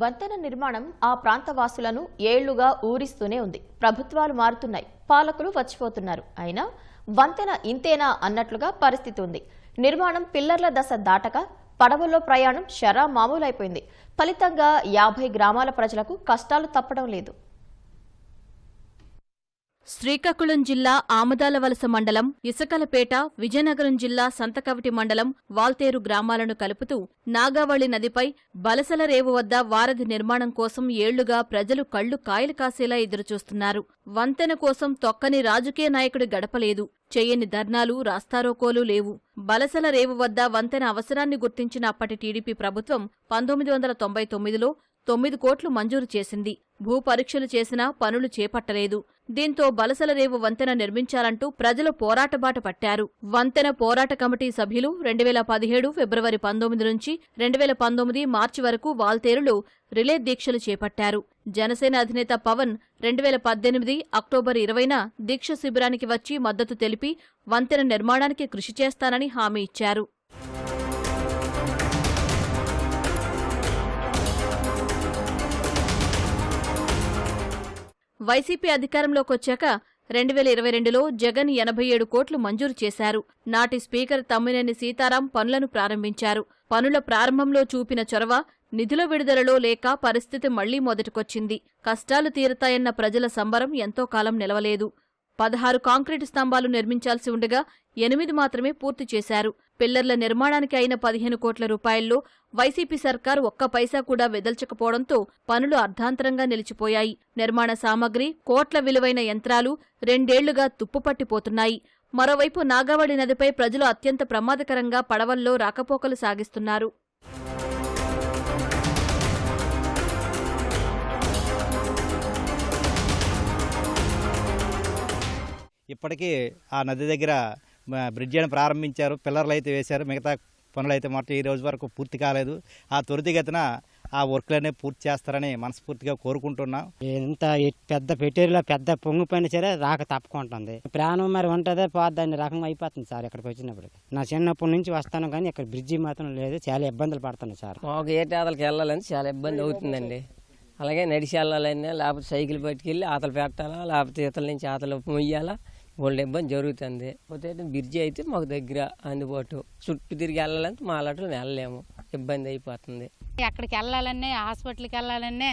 వంతెన నిర్మాణం ఆ ప్రాంత వాసులను ఏళ్ళుగా ఊరిస్తూనే ఉంది. ప్రభుత్వాలు మారుతున్నాయి. పాలకులు వచ్చిపోతున్నారు. అయినా వంతెన ఇంతేనా అన్నట్లుగా పరిస్థితి ఉంది. నిర్మాణం పిల్లర్ల దశ దాటక పడవల్లో ప్రయాణం షరా మామూలైపోయింది. ఫలితంగా యాభై గ్రామాల ప్రజలకు కష్టాలు తప్పడం లేదు. శ్రీకాకుళం జిల్లా ఆమదాలవలస మండలం ఇసకలపేట విజయనగరం జిల్లా సంతకవిటి మండలం వాల్తేరు గ్రామాలను కలుపుతూ నాగావళి నదిపై బలసల రేవు వద్ద వారధి నిర్మాణం కోసం ఏళ్ళుగా ప్రజలు కళ్ళు కాయలు కాసేలా ఎదురుచూస్తున్నారు. వంతెన కోసం తొక్కని రాజకీయ నాయకుడి గడపలేదు. చేయని ధర్నాలు రాస్తారోకోలు లేవు. బలసల రేవు వద్ద వంతెన అవసరాన్ని గుర్తించిన అప్పటి టీడీపీ ప్రభుత్వం పంతొమ్మిది వందల తొంభై తొమ్మిదిలో తొమ్మిది కోట్లు మంజూరు చేసింది. భూ పరీక్షలు చేసినా పనులు చేపట్టలేదు. దీంతో బలసలరేవు వంతెన నిర్మించాలంటూ ప్రజలు పోరాటబాట పట్టారు. వంతెన పోరాట కమిటీ సభ్యులు రెండు వేల పదిహేడు ఫిబ్రవరి పంతొమ్మిది నుంచి రెండు వేల పంతొమ్మిది మార్చి వరకు వాల్తేరులో రిలే దీక్షలు చేపట్టారు. జనసేన అధినేత పవన్ రెండు వేల పద్దెనిమిది అక్టోబర్ ఇరవైన దీక్ష శిబిరానికి వచ్చి మద్దతు తెలిపి వంతెన నిర్మాణానికి కృషి చేస్తానని హామీ ఇచ్చారు. వైసీపీ అధికారంలోకి వచ్చాక రెండు వేల ఇరవై రెండులో జగన్ ఎనభై ఏడు కోట్లు మంజూరు చేశారు. నాటి స్పీకర్ తమ్మినేని సీతారాం పనులను ప్రారంభించారు. పనుల ప్రారంభంలో చూపిన చొరవ నిధుల విడుదలలో లేక పరిస్థితి మళ్ళీ మొదటికొచ్చింది. కష్టాలు తీరతాయన్న ప్రజల సంబరం ఎంతో కాలం నిలవలేదు. పదహారు కాంక్రీటు స్తంభాలు నిర్మించాల్సి ఉండగా ఎనిమిది మాత్రమే పూర్తి చేశారు. పిల్లర్ల నిర్మాణానికి అయిన పదిహేను కోట్ల రూపాయల్లో వైసీపీ సర్కార్ ఒక్క పైసా కూడా వెదల్చకపోవడంతో పనులు అర్ధాంతరంగా నిలిచిపోయాయి. నిర్మాణ సామగ్రి కోట్ల విలువైన యంత్రాలు రెండేళ్ళుగా తుప్పుపట్టిపోతున్నాయి. మరోవైపు నాగావళి నదిపై ప్రజలు అత్యంత ప్రమాదకరంగా పడవల్లో రాకపోకలు సాగిస్తున్నారు. ఇప్పటికీ ఆ నది దగ్గర బ్రిడ్జి అని ప్రారంభించారు. పిల్లర్లు అయితే వేశారు. మిగతా పనులు అయితే మొత్తం ఈ రోజు వరకు పూర్తి కాలేదు. ఆ త్వరితగతిన ఆ వర్క్లనే పూర్తి చేస్తారని మనస్ఫూర్తిగా కోరుకుంటున్నాం. ఎంత ఎ- పెద్ద పెట్టేరులో పెద్ద పొంగిపోయినా సరే రాక తప్పుకుంటుంది. ప్రాణం మరి ఉంటుందే పోద్దని రకం అయిపోతుంది సార్ ఇక్కడికి వచ్చినప్పుడు. నా చిన్నప్పటి నుంచి వస్తాను కానీ ఇక్కడ బ్రిడ్జి మాత్రం లేదు. చాలా ఇబ్బందులు పడుతున్నాను సార్. మాకు ఏటాతలకి వెళ్ళాలని చాలా ఇబ్బంది అవుతుందండి. అలాగే నడిచి వెళ్ళాలన్నా లేకపోతే సైకిల్ పట్టుకెళ్ళి ఆతలు పెట్టాలా లేకపోతే ఇతల నుంచి ఆతలు మొయ్యాలా వాళ్ళ ఇబ్బంది జరుగుతుంది. పోతే బ్రిడ్జి అయితే మాకు దగ్గర అందుబాటు. చుట్టూ తిరిగి వెళ్ళాలంటే మా అలాంటి వెళ్ళలేము. ఇబ్బంది అయిపోతుంది. ఎక్కడికి వెళ్ళాలనే హాస్పిటల్కి వెళ్ళాలనే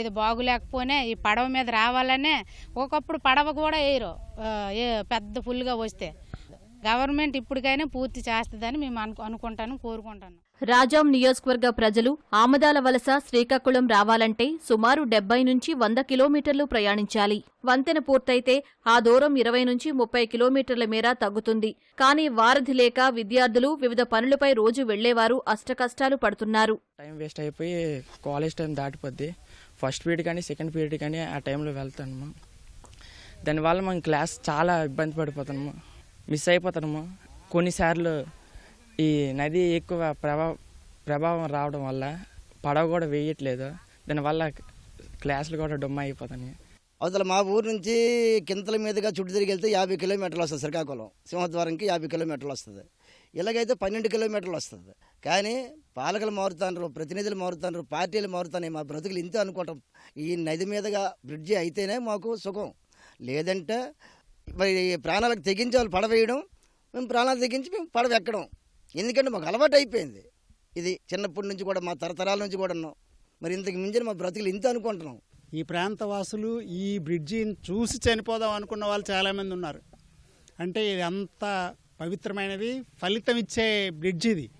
ఇది బాగులేకపోనే ఈ పడవ మీద రావాలనే ఒకప్పుడు పడవ కూడా వేయరు. ఏ పెద్ద ఫుల్గా వస్తే. గవర్నమెంట్ ఇప్పటికైనా పూర్తి చేస్తుందని మేము అను అనుకుంటాను కోరుకుంటాను. రాజాం నియోజకవర్గ ప్రజలు ఆమదాల వలస శ్రీకాకుళం రావాలంటే సుమారు డెబ్బై నుంచి వంద కిలోమీటర్లు ప్రయాణించాలి. వంతెన పూర్తయితే ఆ దూరం ఇరవై నుంచి ముప్పై కిలోమీటర్ల మేర తగ్గుతుంది. కానీ వారధి లేక విద్యార్థులు వివిధ పనులపై రోజు వెళ్ళేవారు అష్టకష్టాలు పడుతున్నారు. టైం వేస్ట్ అయిపోయి కాలేజ్ టైం దాటిపోద్ది. ఫస్ట్ పీరియడ్ కానీ సెకండ్ పీరియడ్ కానీ ఆ టైంలో వెళ్తాను దానివల్ల మనం క్లాస్ చాలా ఇబ్బంది పడిపోతాము మిస్ అయిపోతాము కొన్నిసార్లు ఈ నది ఎక్కువ ప్రభా ప్రభావం రావడం వల్ల పడవ కూడా వేయట్లేదు. దానివల్ల క్లాసులు కూడా డొమ్మ అయిపోతాయి అవతల మా ఊరు నుంచి కింతల మీదుగా చుట్టూ తిరిగి వెళ్తే యాభై కిలోమీటర్లు వస్తుంది శ్రీకాకుళం. సింహద్వారంకి యాభై కిలోమీటర్లు వస్తుంది. ఇలాగైతే పన్నెండు కిలోమీటర్లు వస్తుంది. కానీ పాలకులు మారుతాండ్రు ప్రతినిధులు మారుతాండ్రు పార్టీలు మారుతున్నాయి. మా బ్రతుకులు ఇంతే అనుకోవటం ఈ నది మీదుగా బ్రిడ్జి అయితేనే మాకు సుఖం. లేదంటే మరి ప్రాణాలకు తెగించి వాళ్ళు పడవేయడం మేము ప్రాణాలు తెగించి మేము పడవ ఎక్కడం. ఎందుకంటే మాకు అలవాటు అయిపోయింది. ఇది చిన్నప్పటి నుంచి కూడా మా తరతరాల నుంచి కూడా ఉన్నాం మరి ఇంతకు మించిన మా బ్రతుకులు ఇంత అనుకుంటున్నాం. ఈ ప్రాంత వాసులు ఈ బ్రిడ్జిని చూసి చనిపోదాం అనుకున్న వాళ్ళు చాలామంది ఉన్నారు. అంటే ఇది అంత పవిత్రమైనది ఫలితం ఇచ్చే బ్రిడ్జ్ ఇది.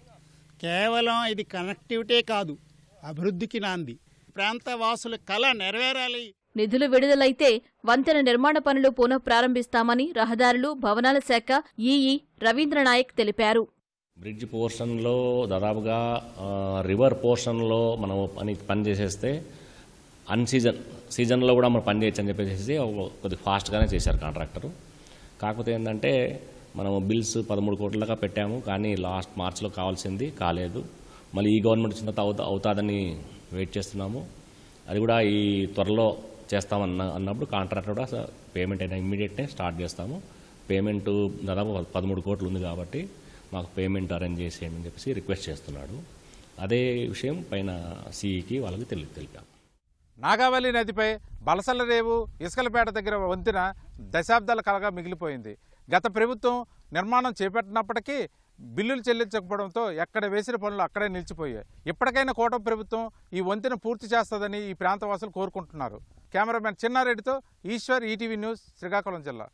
కేవలం ఇది కనెక్టివిటీ కాదు అభివృద్ధికి నాంది. ప్రాంత వాసుల కళ నెరవేరాలి. నిధులు విడుదలైతే వంతెన నిర్మాణ పనులు పునః ప్రారంభిస్తామని రహదారులు భవనాల శాఖ ఈఈ రవీంద్రనాయక్ తెలిపారు. బ్రిడ్జ్ పోర్షన్లో దాదాపుగా రివర్ పోర్షన్లో మనం పని పని చేసేస్తే అన్ సీజన్ సీజన్లో కూడా మనం పని చేయొచ్చు అని చెప్పేసి కొద్దిగా ఫాస్ట్గానే చేశారు కాంట్రాక్టరు. కాకపోతే ఏంటంటే మనం బిల్స్ పదమూడు కోట్లగా పెట్టాము కానీ లాస్ట్ మార్చ్లో కావాల్సింది కాలేదు. మళ్ళీ ఈ గవర్నమెంట్ వచ్చిన అవుతా అవుతాదని వెయిట్ చేస్తున్నాము. అది కూడా ఈ త్వరలో చేస్తామన్న అన్నప్పుడు కాంట్రాక్టర్ కూడా పేమెంట్ అయినా ఇమ్మీడియట్నే స్టార్ట్ చేస్తాము. పేమెంట్ దాదాపు పదమూడు కోట్లు ఉంది కాబట్టి మాకు పేమెంట్ అరేంజ్ చేసేయండి అని చెప్పేసి రిక్వెస్ట్ చేస్తున్నాడు. అదే విషయం పైన సిఈకి వాళ్ళకి తెలి తెలిపాం. నాగావళి నదిపై బలసల రేవు ఇసుకలపేట దగ్గర వంతెన దశాబ్దాల కలగా మిగిలిపోయింది. గత ప్రభుత్వం నిర్మాణం చేపట్టినప్పటికీ బిల్లులు చెల్లించకపోవడంతో ఎక్కడ వేసిన పనులు అక్కడే నిలిచిపోయాయి. ఇప్పటికైనా కూటమి ప్రభుత్వం ఈ వంతెన పూర్తి చేస్తుందని ఈ ప్రాంతవాసులు కోరుకుంటున్నారు. కెమెరామెన్ చిన్నారెడ్డితో ఈశ్వర్ ఈటీవీ న్యూస్ శ్రీకాకుళం జిల్లా.